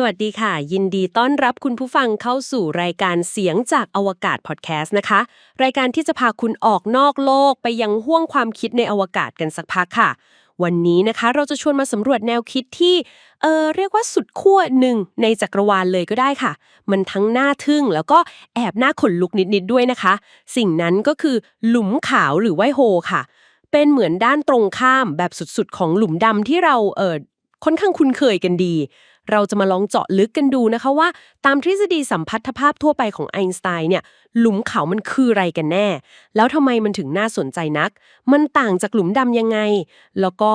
สวัสดีค่ะ ยินดีต้อนรับคุณผู้ฟังเข้าสู่รายการเสียงจากอวกาศพอดแคสต์นะคะ รายการที่จะพาคุณออกนอกโลกไปยังห้วงความคิดในอวกาศกันสักพักค่ะ วันนี้นะคะเราจะชวนมาสำรวจแนวคิดที่เออเรียกว่าสุดขั้วหนึ่งในจักรวาลเลยก็ได้ค่ะ มันทั้งน่าทึ่งแล้วก็แอบน่าขนลุกนิดๆด้วยนะคะ สิ่งนั้นก็คือหลุมขาวหรือไวโฮค่ะ เป็นเหมือนด้านตรงข้ามแบบสุดๆ ของหลุมดำที่เราเออค่อนข้างคุ้นเคยกันดี เราจะมาลองเจาะลึกกันดูนะคะว่า ตามทฤษฎีสัมพัทธภาพทั่วไปของไอน์สไตน์เนี่ย หลุมเขามันคืออะไรกันแน่ แล้วทำไมมันถึงน่าสนใจนัก มันต่างจากหลุมดำยังไง แล้วก็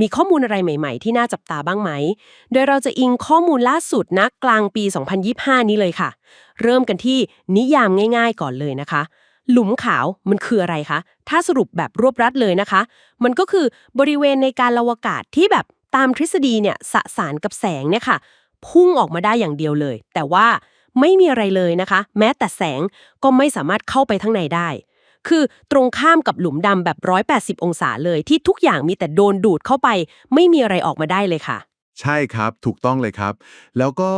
มีข้อมูลอะไรใหม่ ๆ ที่น่าจับตาบ้างไหม โดยเราจะอิงข้อมูลล่าสุดนะกลางปี 2025 นี้เลยค่ะ เริ่มกันที่นิยามง่าย ๆ ก่อนเลยนะคะหลุมขาวมันคืออะไรคะ ถ้าสรุปแบบรวบรัดเลยนะคะ มันก็คือบริเวณในการอวกาศที่แบบ ตามทฤษฎีเนี่ยสสารกับแสงเนี่ยค่ะ พุ่งออกมาได้อย่างเดียวเลย แต่ว่าไม่มีอะไรเลยนะคะ แม้แต่แสงก็ไม่สามารถเข้าไปทั้งในได้ คือตรงข้ามกับหลุมดำแบบ 180 องศาเลยที่ทุกอย่างมีแต่โดนดูดเข้าไป ไม่มีอะไรออกมาได้เลยค่ะ ใช่ครับถูกต้องเลยครับ แล้วก็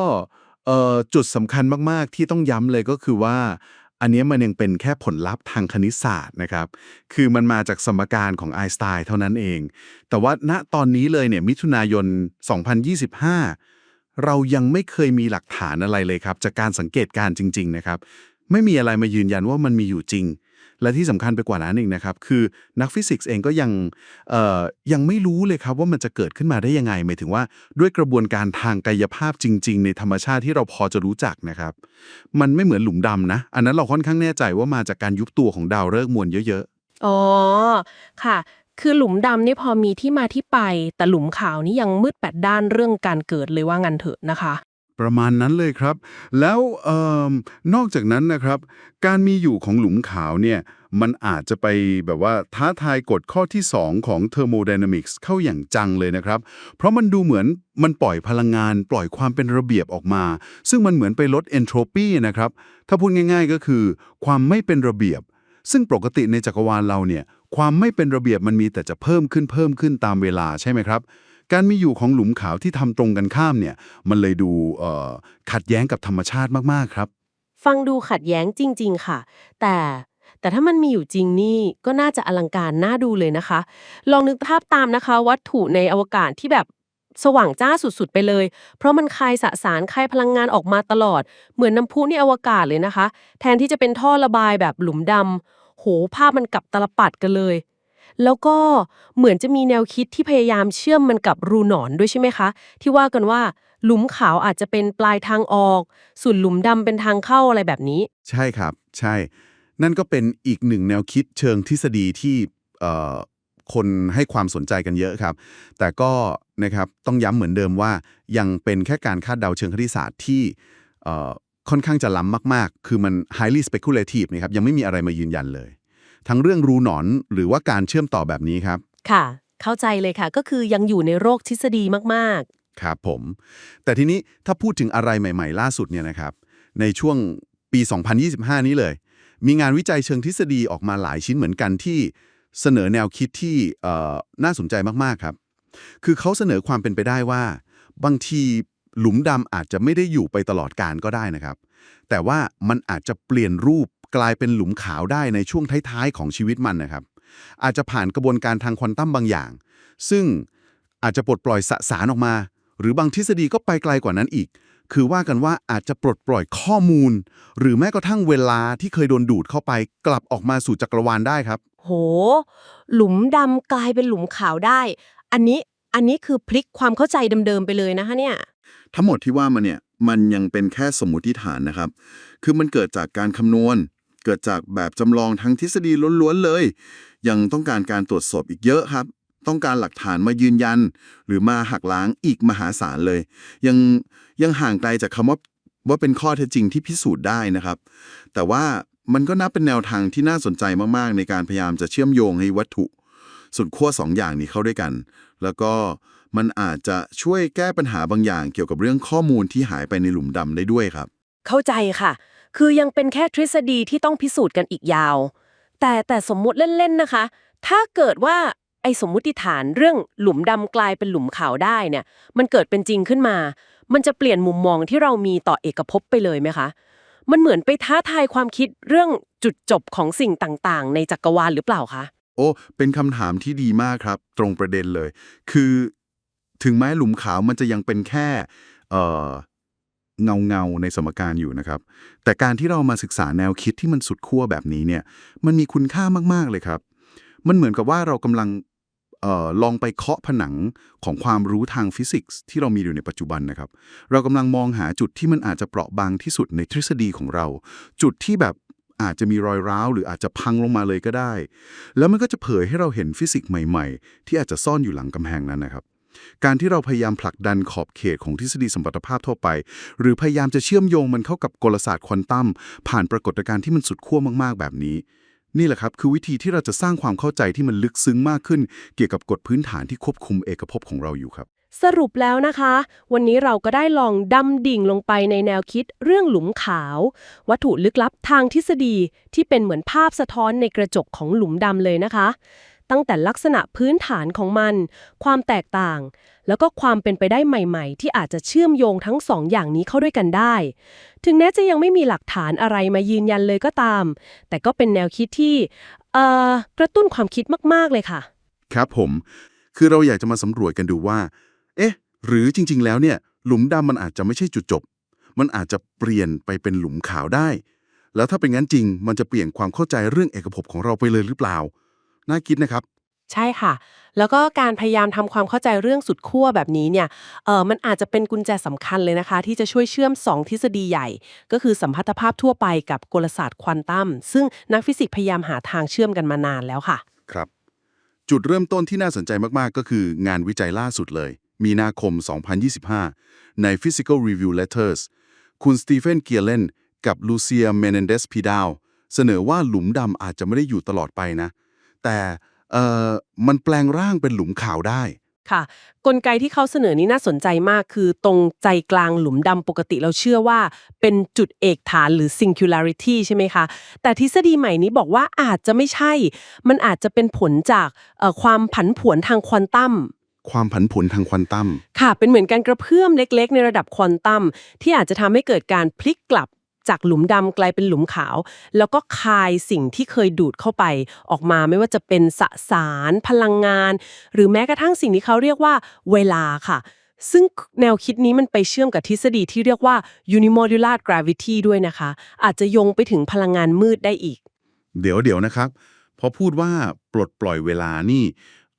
จุดสำคัญมากๆที่ต้องย้ำเลยก็คือว่า อันนี้มันยังเป็นแค่ผลลัพธ์ทางคณิตศาสตร์นะครับ คือมันมาจากสมการของไอน์สไตน์เท่านั้นเอง แต่ว่าณตอนนี้เลยเนี่ยมิถุนายน 2025 เรายังไม่เคยมีหลักฐานอะไรเลยครับ จากการสังเกตการณ์จริง ๆ นะครับ ไม่มีอะไรมายืนยันว่ามันมีอยู่จริง และที่สำคัญไปกว่านั้นอีกนะครับ คือนักฟิสิกส์เองก็ยังยังไม่รู้เลยครับว่ามันจะเกิดขึ้นมาได้ยังไงหมายถึงว่าด้วยกระบวนการทางกายภาพจริง ๆ ในธรรมชาติที่เราพอจะรู้จักนะครับ มันไม่เหมือนหลุมดำนะ อันนั้นเราค่อนข้างแน่ใจว่ามาจากการยุบตัวของดาวฤกษ์มวลเยอะๆอ๋อค่ะ คือหลุมดำนี่พอมีที่มาที่ไป แต่หลุมขาวนี่ยังมืดแปดด้านเรื่องการเกิดเลยว่างันเถอะนะคะ ประมาณนั้นเลยครับ แล้วออนอกจากนั้นนะครับ การมีอยู่ของหลุมขาวเนี่ยมันอาจจะไปแบบว่าท้าทายกฎข้อที่ 2 ของ thermodynamics เข้าอย่างจังเลยนะครับ เพราะมันดูเหมือนมันปล่อยพลังงาน ปล่อยความเป็นระเบียบออกมา ซึ่งมันเหมือนไปลด entropy นะครับ ถ้าพูดง่าย ๆ ก็คือ ความไม่เป็นระเบียบ ซึ่งปกติในจักรวาลเราเนี่ยความไม่เป็นระเบียบมันมีแต่จะเพิ่มขึ้นเพิ่มขึ้นตามเวลาใช่ไหมครับ การมีอยู่ของหลุมขาวที่ทำตรงกันข้ามเนี่ย มันเลยดูขัดแย้งกับธรรมชาติมากๆครับ ฟังดูขัดแย้งจริง ๆ ค่ะ แต่แต่ถ้ามันมีอยู่จริงนี่ก็น่าจะอลังการน่าดูเลยนะคะ ลองนึกภาพตามนะคะ วัตถุในอวกาศที่แบบสว่างจ้าสุดๆ ไปเลย เพราะมันคายสสารคายพลังงานออกมาตลอด เหมือนน้ำพุในอวกาศเลยนะคะ แทนที่จะเป็นท่อระบายแบบหลุมดำโหภาพมันกลับตลปัดกันเลย แล้วก็เหมือนจะมีแนวคิดที่พยายามเชื่อมมันกับรูหนอนด้วยใช่ไหมคะ ที่ว่ากันว่าหลุมขาวอาจจะเป็นปลายทางออก ส่วนหลุมดำเป็นทางเข้าอะไรแบบนี้ ใช่ครับ ใช่ นั่นก็เป็นอีกหนึ่งแนวคิดเชิงทฤษฎีที่เอ่อคนให้ความสนใจกันเยอะครับ แต่ก็นะครับต้องย้ำเหมือนเดิมว่ายังเป็นแค่การคาดเดาเชิงคณิตศาสตร์ที่เอ่อค่อนข้างจะล้ำมาก ๆ คือมัน highly speculative นะครับ ยังไม่มีอะไรมายืนยันเลย ทั้งเรื่องรูหนอนหรือว่าการเชื่อมต่อแบบนี้ครับ ค่ะ เข้าใจเลยค่ะ ก็คือยังอยู่ในโรคทฤษฎีมากครับผม แต่ทีนี้ถ้าพูดถึงอะไรใหม่ ๆ ล่าสุดเนี่ยนะครับ ในช่วงปี 2025 นี้เลย มีงานวิจัยเชิงทฤษฎีออกมาหลายชิ้นเหมือนกันที่เสนอแนวคิดที่เอ่อน่าสนใจมากๆครับ คือเขาเสนอความเป็นไปได้ว่า บางทีหลุมดำอาจจะไม่ได้อยู่ไปตลอดการก็ได้นะครับ แต่ว่ามันอาจจะเปลี่ยนรูป กลายเป็นหลุมขาวได้ในช่วงท้ายๆของชีวิตมันนะครับ อาจจะผ่านกระบวนการทางควอนตัมบางอย่าง ซึ่งอาจจะปลดปล่อยสสารออกมา หรือบางทฤษฎีก็ไปไกลกว่านั้นอีก คือว่ากันว่าอาจจะปลดปล่อยข้อมูล หรือแม้กระทั่งเวลาที่เคยโดนดูดเข้าไป กลับออกมาสู่จักรวาลได้ครับๆโห หลุมดำกลายเป็นหลุมขาวได้ อันนี้อันนี้คือพลิกความเข้าใจเดิมๆไปเลยนะคะเนี่ย ทั้งหมดที่ว่ามาเนี่ยมันยังเป็นแค่สมมติฐานนะครับ คือมันเกิดจากการคำนวณ เกิดจากแบบจำลองทางทฤษฎีล้วนๆเลย ยังต้องการการตรวจสอบอีกเยอะครับ ต้องการหลักฐานมายืนยัน หรือมาหักล้างอีกมหาศาลเลย ยังยังห่างไกลจากคำว่าว่าเป็นข้อเท็จจริงที่พิสูจน์ได้นะครับ แต่ว่ามันก็นับเป็นแนวทางที่น่าสนใจมากๆ ในการพยายามจะเชื่อมโยงให้วัตถุสุดขั้วสองอย่างนี้เข้าด้วยกัน แล้วก็มันอาจจะช่วยแก้ปัญหาบางอย่างเกี่ยวกับเรื่องข้อมูลที่หายไปในหลุมดำได้ด้วยครับ เข้าใจค่ะ คือยังเป็นแค่ทฤษฎีที่ต้องพิสูจน์กันอีกยาว แต่แต่สมมุติเล่นๆนะคะ ถ้าเกิดว่าไอ้สมมุติฐานเรื่องหลุมดำกลายเป็นหลุมขาวได้เนี่ย มันเกิดเป็นจริงขึ้นมา มันจะเปลี่ยนมุมมองที่เรามีต่อเอกภพไปเลยไหมคะ มันเหมือนไปท้าทายความคิดเรื่องจุดจบของสิ่งต่างๆ ในจักรวาลหรือเปล่าคะ โอ้ เป็นคำถามที่ดีมากครับ ตรงประเด็นเลย คือ ถึงแม้หลุมขาวมันจะยังเป็นแค่ เอ่อ เงาเงาๆในสมการอยู่นะครับ แต่การที่เรามาศึกษาแนวคิดที่มันสุดขั้วแบบนี้เนี่ยมันมีคุณค่ามากๆเลยครับ มันเหมือนกับว่าเรากำลังออลองไปเคาะผนังของความรู้ทางฟิสิกส์ที่เรามีอยู่ในปัจจุบันนะครับ เรากำลังมองหาจุดที่มันอาจจะเปราะบางที่สุดในทฤษฎีของเรา จุดที่แบบอาจจะมีรอยร้าว หรืออาจจะพังลงมาเลยก็ได้ แล้วมันก็จะเผยให้เราเห็นฟิสิกส์ใหม่ ๆ ที่อาจจะซ่อนอยู่หลังกำแพงนั้นนะครับ การที่เราพยายามผลักดันขอบเขตของทฤษฎีสมพัทธภาพทั่วไป หรือพยายามจะเชื่อมโยงมันเข้ากับกลศาสตร์ควอนตัมผ่านปรากฏการณ์ที่มันสุดขั้วมากๆ แบบนี้ นี่แหละครับคือวิธีที่เราจะสร้างความเข้าใจที่มันลึกซึ้งมากขึ้น เกี่ยวกับกฎพื้นฐานที่ควบคุมเอกภพของเราอยู่ครับ สรุปแล้วนะคะ วันนี้เราก็ได้ลองดำดิ่งลงไปในแนวคิดเรื่องหลุมขาว วัตถุลึกลับทางทฤษฎีที่เป็นเหมือนภาพสะท้อนในกระจกของหลุมดำเลยนะคะ ตั้งแต่ลักษณะพื้นฐานของมัน ความแตกต่าง แล้วก็ความเป็นไปได้ใหม่ๆ ที่อาจจะเชื่อมโยงทั้งสองอย่างนี้เข้าด้วยกันได้ ถึงแม้จะยังไม่มีหลักฐานอะไรมายืนยันเลยก็ตาม แต่ก็เป็นแนวคิดที่กระตุ้นความคิดมากๆเลยค่ะ ครับผม คือเราอยากจะมาสำรวจกันดูว่า เอ๊ะ หรือจริง ๆ แล้วเนี่ย หลุมดำมันอาจจะไม่ใช่จุดจบ มันอาจจะเปลี่ยนไปเป็นหลุมขาวได้ แล้วถ้าเป็นงั้นจริง มันจะเปลี่ยนความเข้าใจเรื่องเอกภพของเราไปเลยหรือเปล่า น่าคิดนะครับ ใช่ค่ะ แล้วก็การพยายามทำความเข้าใจเรื่องสุดขั้วแบบนี้เนี่ยเออมันอาจจะเป็นกุญแจสำคัญเลยนะคะ ที่จะช่วยเชื่อม 2 ทฤษฎีใหญ่ ก็คือสัมพัทธภาพทั่วไปกับกลศาสตร์ควอนตัมซึ่งนักฟิสิกส์พยายามหาทางเชื่อมกันมานานแล้วค่ะ ครับ จุดเริ่มต้นที่น่าสนใจมาก ๆ ก็คืองานวิจัยล่าสุดเลย มีนาคม 2025 ใน Physical Review Letters คุณสตีเฟนเกียร์เลนกับลูเซียเมเนนเดสพีดาวเสนอว่าหลุมดำอาจจะไม่ได้อยู่ตลอดไปนะ แต่เอ่อมันแปลงร่างเป็นหลุมขาวได้ ค่ะ กลไกที่เขาเสนอนี้น่าสนใจมากคือตรงใจกลางหลุมดำปกติเราเชื่อว่า เป็นจุดเอกฐานหรือ singularity ใช่ไหมคะ แต่ทฤษฎีใหม่นี้บอกว่าอาจจะไม่ใช่ มันอาจจะเป็นผลจากเอ่อความผันผวนทางควอนตัม ความผันผวนทางควอนตัม ค่ะ เป็นเหมือนการกระเพื่อมเล็กๆ ในระดับควอนตัมที่อาจจะทำให้เกิดการพลิกกลับ จากหลุมดำกลายเป็นหลุมขาว แล้วก็คายสิ่งที่เคยดูดเข้าไปออกมาไม่ว่าจะเป็นสสาร พลังงาน หรือแม้กระทั่งสิ่งที่เขาเรียกว่าเวลาค่ะ ซึ่งแนวคิดนี้มันไปเชื่อมกับทฤษฎีที่เรียกว่า unimodular gravity ด้วยนะคะ อาจจะโยงไปถึงพลังงานมืดได้อีก เดี๋ยวเดี๋ยวนะครับพอพูดว่าปลดปล่อยเวลานี่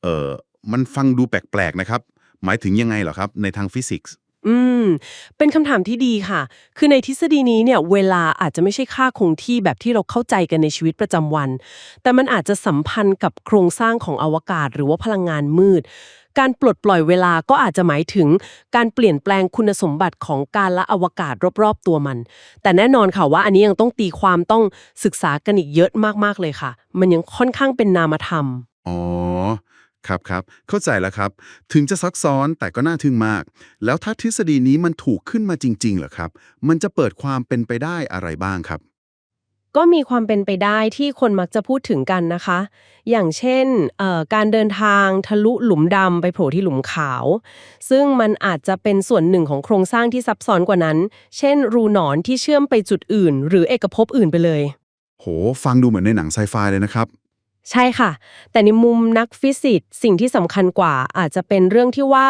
เออมันฟังดูแปลกๆนะครับ หมายถึงยังไงเหรอครับในทางฟิสิกส์ อืม เป็นคำถามที่ดีค่ะ คือในทฤษฎีนี้เนี่ย เวลาอาจจะไม่ใช่ค่าคงที่แบบที่เราเข้าใจกันในชีวิตประจำวัน แต่มันอาจจะสัมพันธ์กับโครงสร้างของอวกาศ หรือว่าพลังงานมืด การปลดปล่อยเวลาก็อาจจะหมายถึงการเปลี่ยนแปลงคุณสมบัติของการละอวกาศรอบๆตัวมัน แต่แน่นอนค่ะว่าอันนี้ยังต้องตีความต้องศึกษากันอีกเยอะมากๆเลยค่ะ มันยังค่อนข้างเป็นนามธรรม อ๋อ ครับครับเข้าใจแล้วครับ ถึงจะซักซ้อนแต่ก็น่าทึ่งมาก แล้วถ้าทฤษฎีนี้มันถูกขึ้นมาจริงๆเหรอครับ มันจะเปิดความเป็นไปได้อะไรบ้างครับ ก็มีความเป็นไปได้ที่คนมักจะพูดถึงกันนะคะ อย่างเช่นเอ่อการเดินทางทะลุหลุมดำไปโผล่ที่หลุมขาว ซึ่งมันอาจจะเป็นส่วนหนึ่งของโครงสร้างที่ซับซ้อนกว่านั้น เช่น รูหนอนที่เชื่อมไปจุดอื่น หรือเอกภพอื่นไปเลย โห ฟังดูเหมือนในหนังไซไฟเลยนะครับ ใช่ค่ะ แต่ในมุมนักฟิสิกส์สิ่งที่สำคัญกว่าอาจจะเป็นเรื่องที่ว่า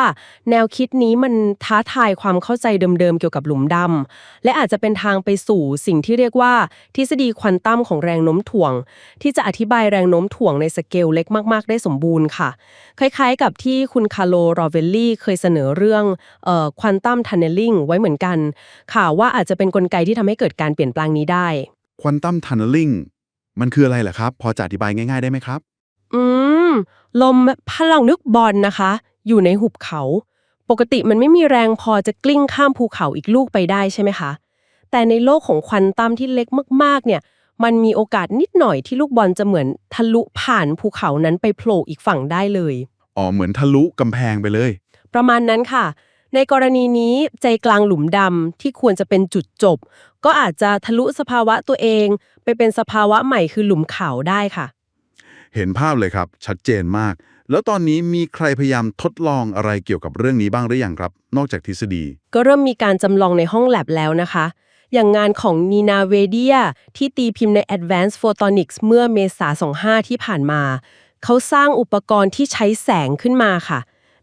แนวคิดนี้มันท้าทายความเข้าใจเดิมๆเกี่ยวกับหลุมดำและอาจจะเป็นทางไปสู่สิ่งที่เรียกว่า ทฤษฎีควอนตัมของแรงโน้มถ่วง ที่จะอธิบายแรงโน้มถ่วงในสเกลเล็กมากๆ ได้สมบูรณ์ค่ะ คล้ายๆ กับที่คุณคาร์โลโรเวลลี่เคยเสนอเรื่องควอนตัมทันเนลลิงไว้เหมือนกันข่าวว่าอาจจะเป็นกลไกที่ทำให้เกิดการเปลี่ยนแปลงนี้ได้ควอนตัมทันเนลลิง มันคืออะไรเหรอครับ พอจะอธิบายง่าย ๆได้ไหมครับ อืม ลมพลังนึกบอลนะคะ อยู่ในหุบเขา ปกติมันไม่มีแรงพอจะกลิ้งข้ามภูเขาอีกลูกไปได้ใช่ไหมคะ แต่ในโลกของควอนตัมที่เล็กมาก ๆ เนี่ย มันมีโอกาสนิดหน่อยที่ลูกบอลจะเหมือนทะลุผ่านภูเขานั้นไปโผล่อีกฝั่งได้เลย อ๋อเหมือนทะลุกำแพงไปเลย ประมาณนั้นค่ะ ในกรณีนี้ใจกลางหลุมดำที่ควรจะเป็นจุดจบ ก็อาจจะทะลุสภาวะตัวเอง ไปเป็นสภาวะใหม่คือหลุมขาวได้ค่ะ เห็นภาพเลยครับ ชัดเจนมาก แล้วตอนนี้มีใครพยายามทดลองอะไรเกี่ยวกับเรื่องนี้บ้างหรือยังครับ นอกจากทฤษฎี ก็เริ่มมีการจำลองในห้องแลบแล้วนะคะ อย่างงานของนีนาเวเดียที่ตีพิมพ์ใน Advanced Photonics เมื่อเมษา25 ที่ผ่านมา เขาสร้างอุปกรณ์ที่ใช้แสงขึ้นมาค่ะ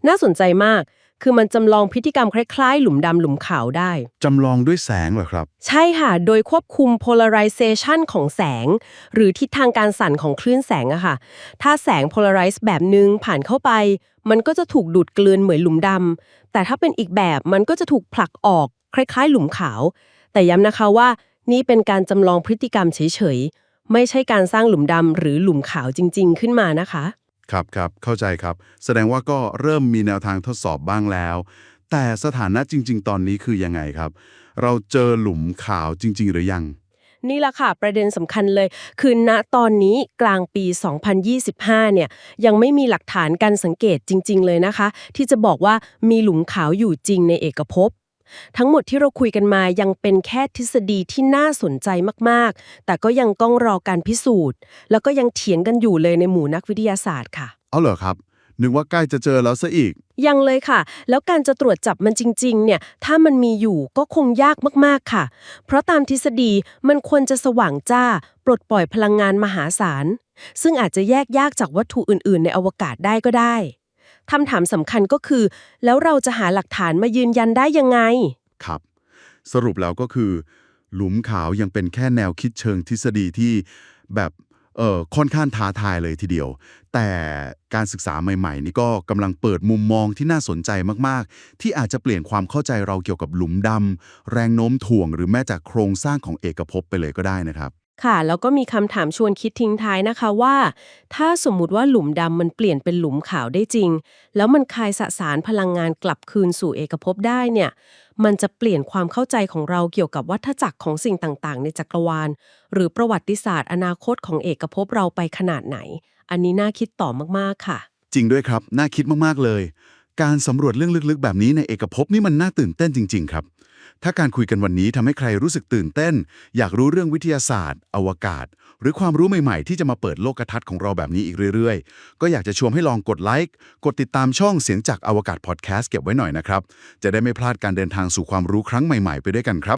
น่าสนใจมาก คือมันจำลองพฤติกรรมคล้ายๆ หลุมดำหลุมขาวได้ จำลองด้วยแสงเหรอครับ ใช่ค่ะ โดยควบคุม polarization ของแสง หรือทิศทางการสั่นของคลื่นแสงอะค่ะ ถ้าแสง polarize แบบหนึ่งผ่านเข้าไป มันก็จะถูกดูดกลืนเหมือนหลุมดำ แต่ถ้าเป็นอีกแบบมันก็จะถูกผลักออกคล้ายๆ หลุมขาว แต่ย้ำนะคะว่านี่เป็นการจำลองพฤติกรรมเฉยๆ ไม่ใช่การสร้างหลุมดำหรือหลุมขาวจริง ๆ ขึ้นมานะคะ ครับครับเข้าใจครับ แสดงว่าก็เริ่มมีแนวทางทดสอบบ้างแล้ว แต่สถานะจริง ๆ ตอนนี้คือยังไงครับ เราเจอหลุมขาวจริง ๆ หรือยัง นี่แหละค่ะประเด็นสำคัญเลย คือณตอนนี้กลางปี 2025 เนี่ยยังไม่มีหลักฐานการสังเกตจริง ๆ เลยนะคะ ที่จะบอกว่ามีหลุมขาวอยู่จริงในเอกภพ ทั้งหมดที่เราคุยกันมายังเป็นแค่ทฤษฎีที่น่าสนใจมากๆ แต่ก็ยังต้องรอการพิสูจน์ แล้วก็ยังเถียงกันอยู่เลยในหมู่นักวิทยาศาสตร์ค่ะ เอาเหรอครับ นึกว่าใกล้จะเจอแล้วซะอีก ยังเลยค่ะ แล้วการจะตรวจจับมันจริง ๆ เนี่ย ถ้ามันมีอยู่ก็คงยากมากๆค่ะ เพราะตามทฤษฎีมันควรจะสว่างจ้า ปลดปล่อยพลังงานมหาศาล ซึ่งอาจจะแยกยากจากวัตถุอื่น ๆ ในอวกาศได้ก็ได้ คำถามสำคัญก็คือ แล้วเราจะหาหลักฐานมายืนยันได้ยังไง ครับ สรุปแล้วก็คือ หลุมขาวยังเป็นแค่แนวคิดเชิงทฤษฎีที่แบบเอ่อค่อนข้างท้าทายเลยทีเดียว แต่การศึกษาใหม่ ๆ นี่ก็กำลังเปิดมุมมองที่น่าสนใจมากๆ ที่อาจจะเปลี่ยนความเข้าใจเราเกี่ยวกับหลุมดำแรงโน้มถ่วงหรือแม้แต่โครงสร้างของเอกภพไปเลยก็ได้นะครับ ค่ะ แล้วก็มีคำถามชวนคิดทิ้งท้ายนะคะว่า ถ้าสมมุติว่าหลุมดำมันเปลี่ยนเป็นหลุมขาวได้จริง แล้วมันคายสสารพลังงานกลับคืนสู่เอกภพได้เนี่ย มันจะเปลี่ยนความเข้าใจของเราเกี่ยวกับวัฏจักรของสิ่งต่างๆ ในจักรวาล หรือประวัติศาสตร์ อนาคตของเอกภพเราไปขนาดไหน อันนี้น่าคิดต่อมากๆค่ะ จริงด้วยครับ น่าคิดมากๆเลย การสำรวจเรื่องลึกๆ แบบนี้ในเอกภพนี่มันน่าตื่นเต้นจริง ๆ ครับ ถ้าการคุยกันวันนี้ทำให้ใครรู้สึกตื่นเต้น อยากรู้เรื่องวิทยาศาสตร์ อวกาศ หรือความรู้ใหม่ๆ ที่จะมาเปิดโลกทัศน์ของเราแบบนี้อีกเรื่อยๆ ก็อยากจะชวนให้ลองกดไลค์กดติดตามช่องเสียงจากอวกาศพอดแคสต์เก็บไว้หน่อยนะครับจะได้ไม่พลาดการเดินทางสู่ความรู้ครั้งใหม่ๆ ไปด้วยกันครับ